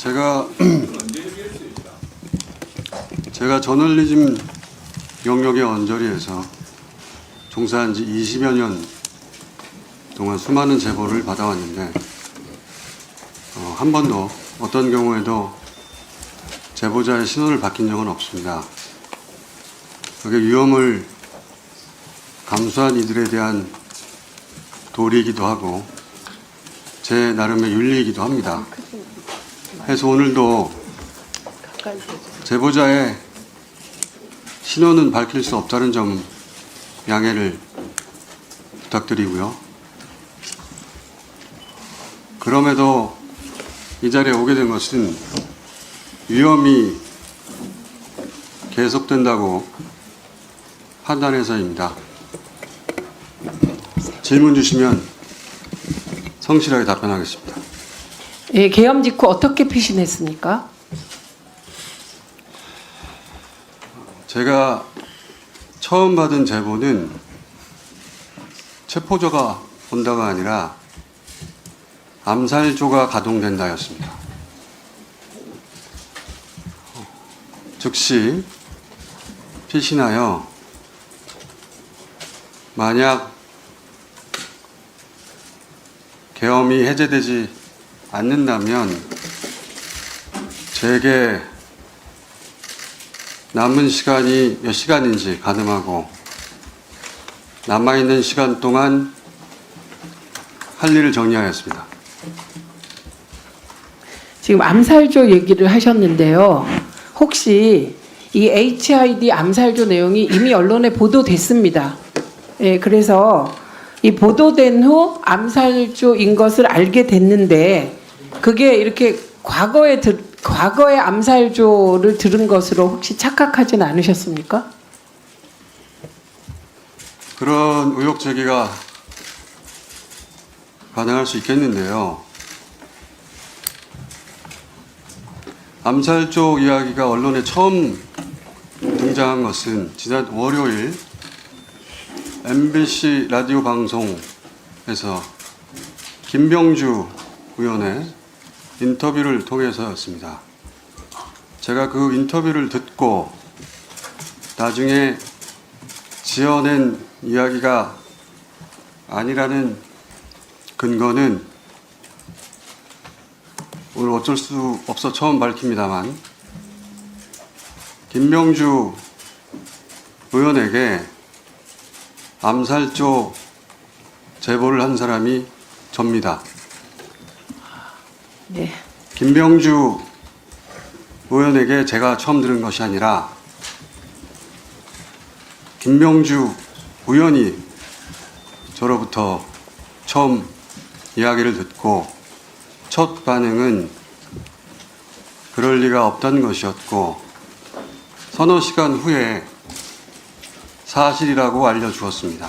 제가 제가 저널리즘 영역의 언저리에서 종사한 지 20여 년 동안 수많은 제보를 받아왔는데 어, 한 번도 어떤 경우에도 제보자의 신원을 바뀐 적은 없습니다. 그게 위험을 감수한 이들에 대한 도리이기도 하고 제 나름의 윤리이기도 합니다. 그래서 오늘도 제보자의 신원은 밝힐 수 없다는 점 양해를 부탁드리고요. 그럼에도 이 자리에 오게 된 것은 위험이 계속된다고 판단해서입니다. 질문 주시면 성실하게 답변하겠습니다. 예, 계엄 직후 어떻게 피신했습니까? 제가 처음 받은 제보는 체포조가 온다가 아니라 암살조가 가동된다였습니다. 즉시 피신하여 만약 계엄이 해제되지 않는다면 제게 남은 시간이 몇 시간인지 가늠하고 남아있는 시간 동안 할 일을 정리하였습니다. 지금 암살조 얘기를 하셨는데요. 혹시 이 HID 암살조 내용이 이미 언론에 보도됐습니다. 예, 그래서 이 보도된 후 암살조인 것을 알게 됐는데 그게 이렇게 과거에 들, 과거의 암살조를 들은 것으로 혹시 착각하진 않으셨습니까? 그런 의혹 제기가 가능할 수 있겠는데요. 암살조 이야기가 언론에 처음 등장한 것은 지난 월요일 MBC 라디오 방송에서 김병주 의원의 인터뷰를 통해서였습니다. 제가 그 인터뷰를 듣고 나중에 지어낸 이야기가 아니라는 근거는 오늘 어쩔 수 없어 처음 밝힙니다만 김명주 의원에게 암살조 제보를 한 사람이 접니다. 네. 김병주 의원에게 제가 처음 들은 것이 아니라 김병주 의원이 저로부터 처음 이야기를 듣고 첫 반응은 그럴 리가 없다는 것이었고 서너 시간 후에 사실이라고 알려주었습니다.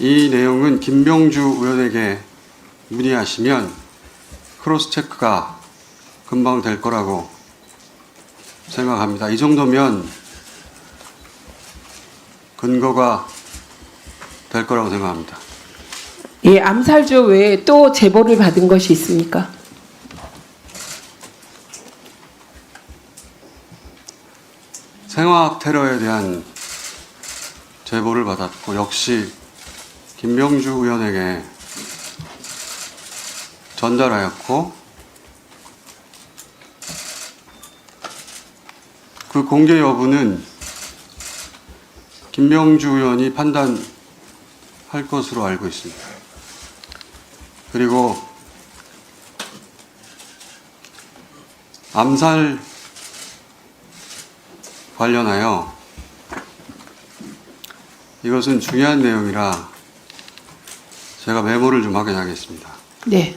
이 내용은 김병주 의원에게 문의하시면 크로스 체크가 금방 될 거라고 생각합니다. 이 정도면 근거가 될 거라고 생각합니다. 예, 암살조 외에 또 제보를 받은 것이 있습니까? 생화학 테러에 대한 제보를 받았고 역시 김병주 의원에게 전달하였고 그 공개 여부는 김병주 의원이 판단할 것으로 알고 있습니다. 그리고 암살 관련하여 이것은 중요한 내용이라 제가 메모를 좀 확인하겠습니다. 네.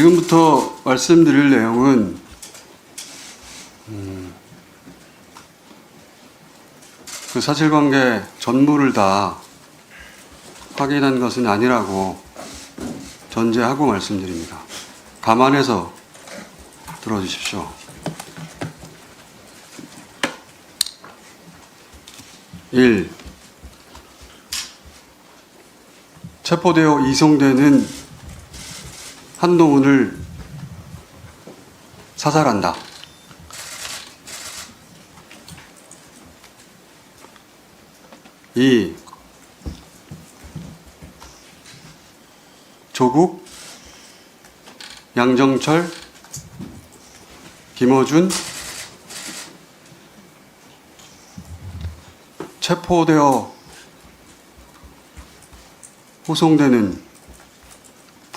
지금부터 말씀드릴 내용은 음, 그 사실관계 전부를 다 확인한 것은 아니라고 전제하고 말씀드립니다. 감안해서 들어주십시오. 1. 체포되어 이송되는 한동훈을 사살한다. 2. 조국, 양정철, 김어준, 체포되어 호송되는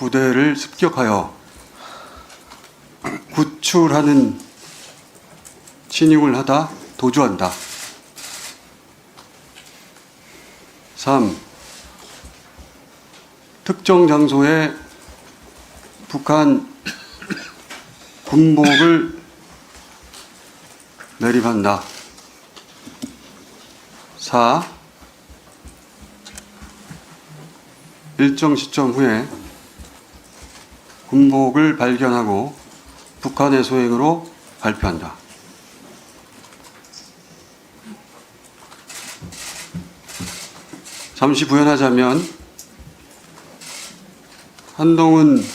부대를 습격하여 구출하는 진입을 하다 도주한다. 3. 특정 장소에 북한 군복을 매립한다. 4. 일정 시점 후에 군복을 발견하고 북한의 소행으로 발표한다. 잠시 부연하자면 한동훈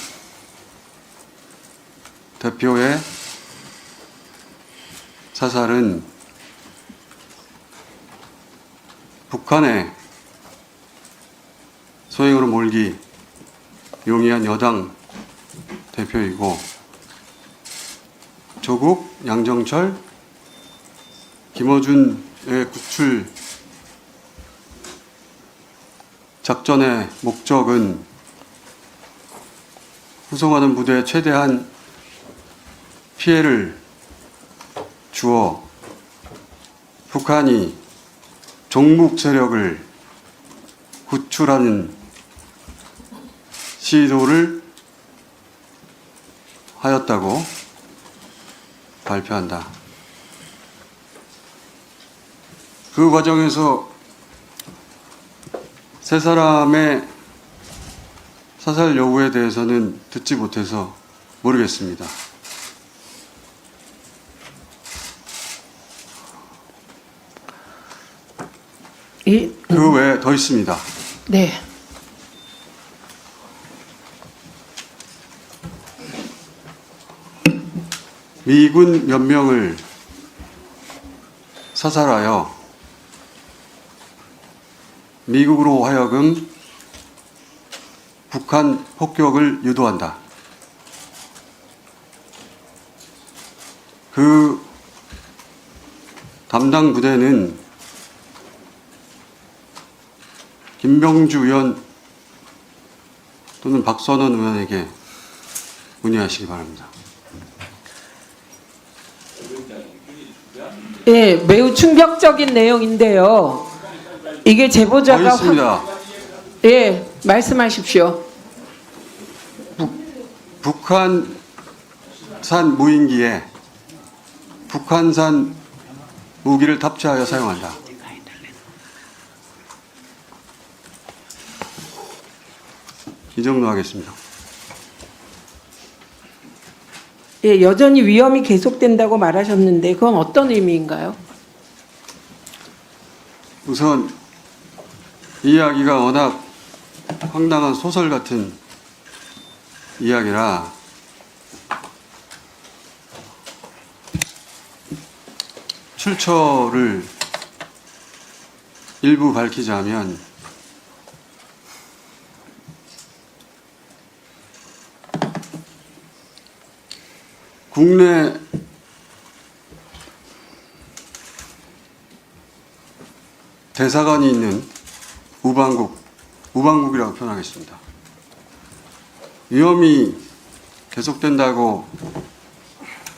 대표의 사살은 북한의 소행으로 몰기 용이한 여당 대표이고 조국, 양정철, 김어준의 구출 작전의 목적은 후송하는 부대에 최대한 피해를 주어 북한이 종북 세력을 구출하는 시도를 하였다고 발표한다. 그 과정에서 세 사람의 사살 여부에 대해서는 듣지 못해서 모르겠습니다. 이, 그 외에 더 있습니다. 네. 미군 몇 명을 사살하여 미국으로 하여금 북한 폭격을 유도한다. 그 담당 부대는 김병주 의원 또는 박선원 의원에게 문의하시기 바랍니다. 예, 매우 충격적인 내용인데요. 이게 더 제보자가 확- 있습니다. 예, 말씀하십시오. 북한산 무인기에 북한산 무기를 탑재하여 사용한다. 이 정도 하겠습니다. 예, 여전히 위험이 계속된다고 말하셨는데 그건 어떤 의미인가요? 우선 이 이야기가 워낙 황당한 소설 같은 이야기라 출처를 일부 밝히자면 국내 대사관이 있는 우방국, 우방국이라고 표현하겠습니다. 위험이 계속된다고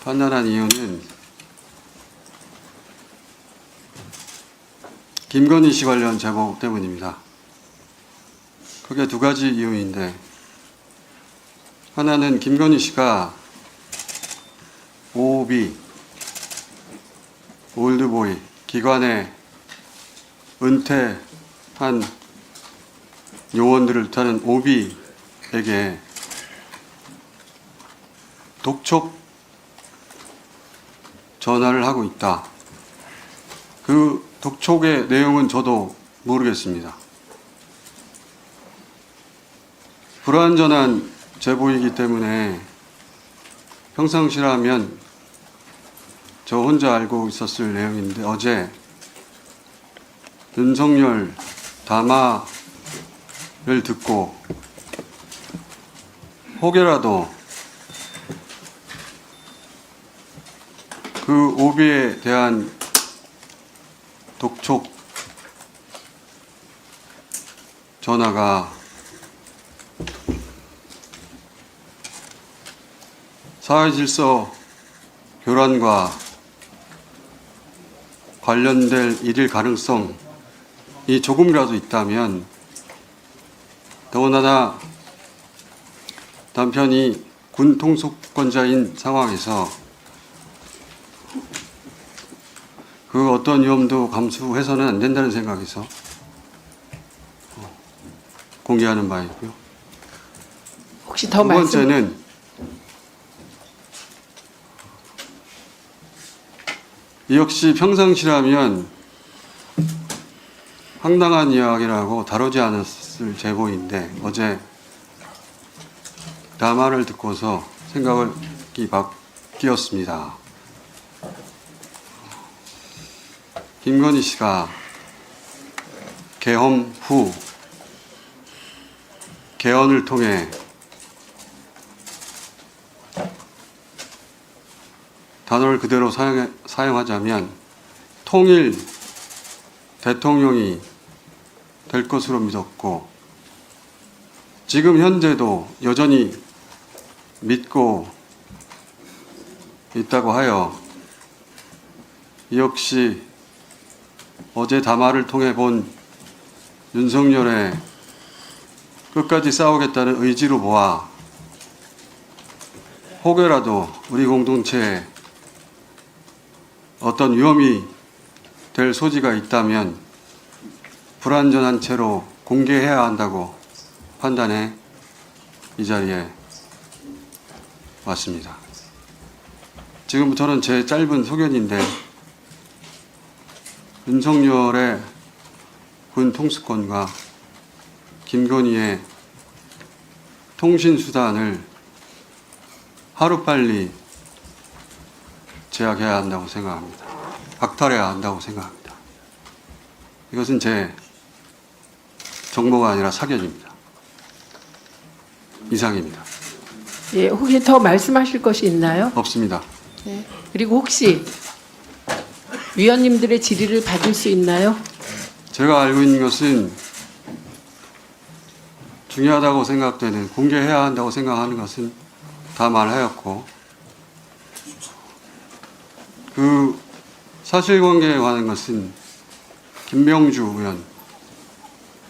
판단한 이유는 김건희 씨 관련 제보 때문입니다. 크게 두 가지 이유인데 하나는 김건희 씨가 OB, 올드보이, 기관의 은퇴한 요원들을 타는 오비에게 독촉 전화를 하고 있다. 그 독촉의 내용은 저도 모르겠습니다. 불완전한 제보이기 때문에 평상시라면 저 혼자 알고 있었을 내용인데 어제 윤석열 담화를 듣고 혹여라도 그 오비에 대한 독촉 전화가 사회 질서 교란과 관련될 일일 가능성이 조금이라도 있다면 더군다나 남편이 군 통수권자인 상황에서 그 어떤 위험도 감수해서는 안 된다는 생각에서 어, 공개하는 바이고요. 혹시 더 두 말씀 번째는 역시 평상시라면 황당한 이야기라고 다루지 않았을 제보인데 어제 담화를 듣고서 생각이 바뀌었습니다. 김건희 씨가 개엄 후 개헌을 통해 단어를 그대로 사용, 사용하자면 통일 대통령이 될 것으로 믿었고 지금 현재도 여전히 믿고 있다고 하여 이 역시 어제 담화를 통해 본 윤석열의 끝까지 싸우겠다는 의지로 보아 혹여라도 우리 공동체에 어떤 위험이 될 소지가 있다면 불완전한 채로 공개해야 한다고 판단해 이 자리에 왔습니다. 지금부터는 제 짧은 소견인데 윤석열의 군 통수권과 김건희의 통신 수단을 하루빨리 제약해야 한다고 생각합니다. 박탈해야 한다고 생각합니다. 이것은 제 정보가 아니라 사견입니다. 이상입니다. 예, 혹시 더 말씀하실 것이 있나요? 없습니다. 네. 그리고 혹시 위원님들의 질의를 받을 수 있나요? 제가 알고 있는 것은 중요하다고 생각되는 공개해야 한다고 생각하는 것은 다 말하였고 그 사실관계에 관한 것은 김명주 의원,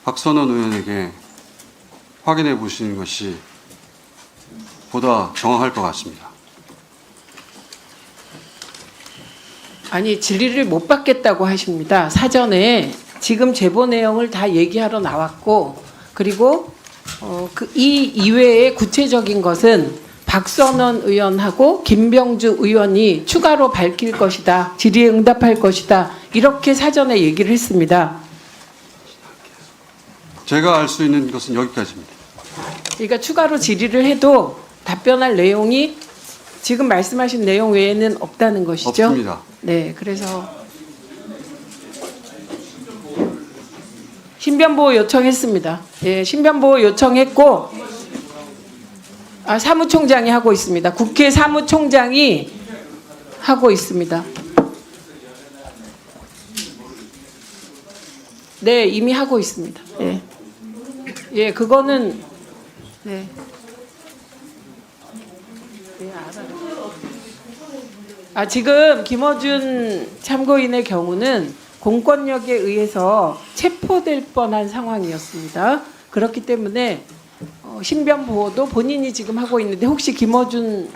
박선원 의원에게 확인해 보시는 것이 보다 정확할 것 같습니다. 아니 질의를 못 받겠다고 하십니다. 사전에 지금 제보 내용을 다 얘기하러 나왔고 그리고 어, 그 이 이외의 구체적인 것은 박선원 의원하고 김병주 의원이 추가로 밝힐 것이다. 질의에 응답할 것이다. 이렇게 사전에 얘기를 했습니다. 제가 알 수 있는 것은 여기까지입니다. 그러니까 추가로 질의를 해도 답변할 내용이 지금 말씀하신 내용 외에는 없다는 것이죠. 없습니다. 네, 그래서 신변보호 요청했습니다. 예, 신변보호 요청했고 아, 사무총장이 하고 있습니다. 국회 사무총장이 하고 있습니다. 네, 이미 하고 있습니다. 예, 예, 그거는 네. 네, 알아요. 아, 지금 김어준 참고인의 경우는 공권력에 의해서 체포될 뻔한 상황이었습니다. 그렇기 때문에 어, 신변 보호도 본인이 지금 하고 있는데 혹시 김어준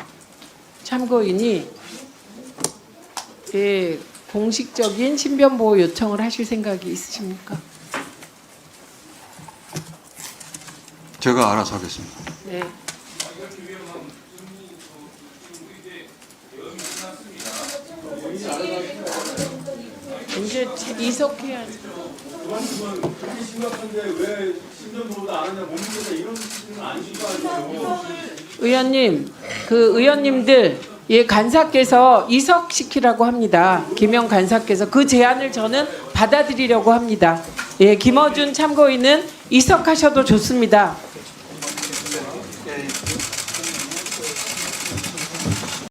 참고인이 예, 공식적인 신변 보호 요청을 하실 생각이 있으십니까? 제가 알아서 하겠습니다. 네. 이제 이석해야 그렇게 심각한데 왜 10년 전보다 안 하냐 못 믿겠다 이런 식으로 안 심각하죠. 의원님, 그 의원님들 예 간사께서 이석시키라고 합니다. 김영 간사께서 그 제안을 저는 받아들이려고 합니다. 예, 김어준 참고인은 이석하셔도 좋습니다.